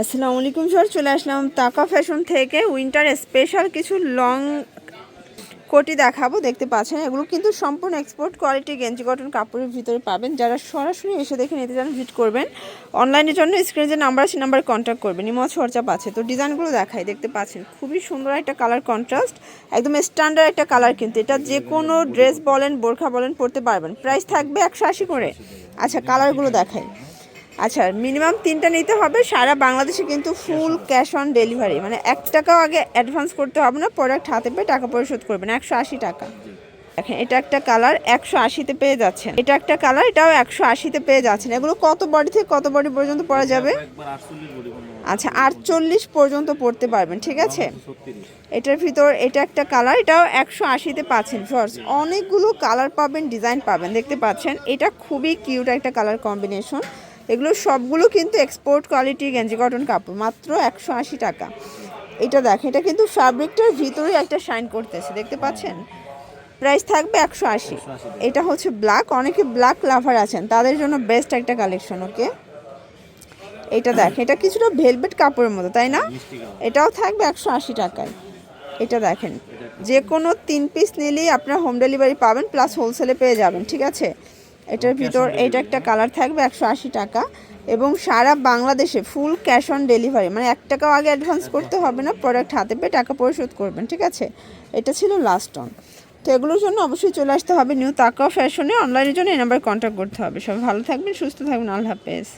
আসসালামু আলাইকুম স্যার, চলে আসলাম তাকা ফ্যাশন থেকে। উইন্টার স্পেশাল কিছু লং কোটি দেখাবো, দেখতে পাচ্ছেন। এগুলো কিন্তু সম্পূর্ণ এক্সপোর্ট কোয়ালিটি গেঞ্জি কটন কাপড়ের ভিতরে পাবেন। যারা সরাসরি এসে দেখে নিতে চান ভিজিট করবেন। অনলাইনের জন্য স্ক্রিনে যে নাম্বার আছে নাম্বারে কন্ট্যাক্ট করবেন। ইমজ খরচা পাচ্ছে তো ডিজাইনগুলো দেখাই, দেখতে পাচ্ছেন। খুবই সুন্দর একটা কালার কন্ট্রাস্ট একদম স্ট্যান্ডার্ড একটা কালার কিন্তু। এটা যে কোনো ড্রেস বলেন, বোরখা বলেন, পরতে পারবেন। প্রাইস থাকবে একশো আশি করে। আচ্ছা কালারগুলো দেখাই। আচ্ছা মিনিমাম তিনটা নিতে হবে সারা বাংলাদেশে কিন্তু ফুল ক্যাশ অন ডেলিভারি মানে এক টাকাও আগে অ্যাডভান্স করতে হবে না প্রোডাক্ট হাতে পেয়ে টাকা পরিশোধ করবেন একশো আশি টাকা। দেখেন এটা একটা কালার একশো আশিতে পেয়ে যাচ্ছেন। এটা একটা কালার এটাও একশো আশিতে পেয়ে যাচ্ছেন। এগুলো কত বডি থেকে কত বডি পর্যন্ত পরা যাবে? আচ্ছা আটচল্লিশ পর্যন্ত পড়তে পারবেন ঠিক আছে? এটার ভিতর এটা একটা কালার এটাও একশো আশিতে পাচ্ছেন ফর্স অনেকগুলো কালার পাবেন ডিজাইন পাবেন দেখতে পাচ্ছেন। এটা খুবই কিউট একটা কালার কম্বিনেশন এগুলো সবগুলো কিন্তু এক্সপোর্ট কোয়ালিটি গেঞ্জি কটন কাপড় মাত্র একশো আশি টাকা। এটা দেখেন এটা কিন্তু ফ্যাব্রিকটার ভিতরেই একটা শাইন করতেছে দেখতে পাচ্ছেন? প্রাইস থাকবে একশো আশি। এটা হচ্ছে ব্ল্যাক অনেকে ব্ল্যাক লাভার আছেন তাদের জন্য বেস্ট একটা কালেকশন ওকে এটা দেখ এটা কিছুটা ভেলভেট কাপড়ের মতো তাই না? এটাও থাকবে একশো আশি টাকায়। এটা দেখেন যে কোনো তিন পিস নিলেই আপনার হোম ডেলিভারি পাবেন প্লাস হোলসেলে পেয়ে যাবেন ঠিক আছে? এটার ভিতর এটা একটা কালার থাকবে একশো আশি টাকা। এবং সারা বাংলাদেশে ফুল ক্যাশ অন ডেলিভারি মানে এক টাকাও আগে অ্যাডভান্স করতে হবে না প্রোডাক্ট হাতে পেয়ে টাকা পরিশোধ করবেন ঠিক আছে? এটা ছিল লাস্ট অন তো এগুলোর জন্য অবশ্যই চলে আসতে হবে নিউ তাকা ফ্যাশনে অনলাইনের জন্য এই নাম্বার কন্ট্যাক্ট করতে হবে। সবাই ভালো থাকবেন সুস্থ থাকবেন আল্লাহ হাফেজ।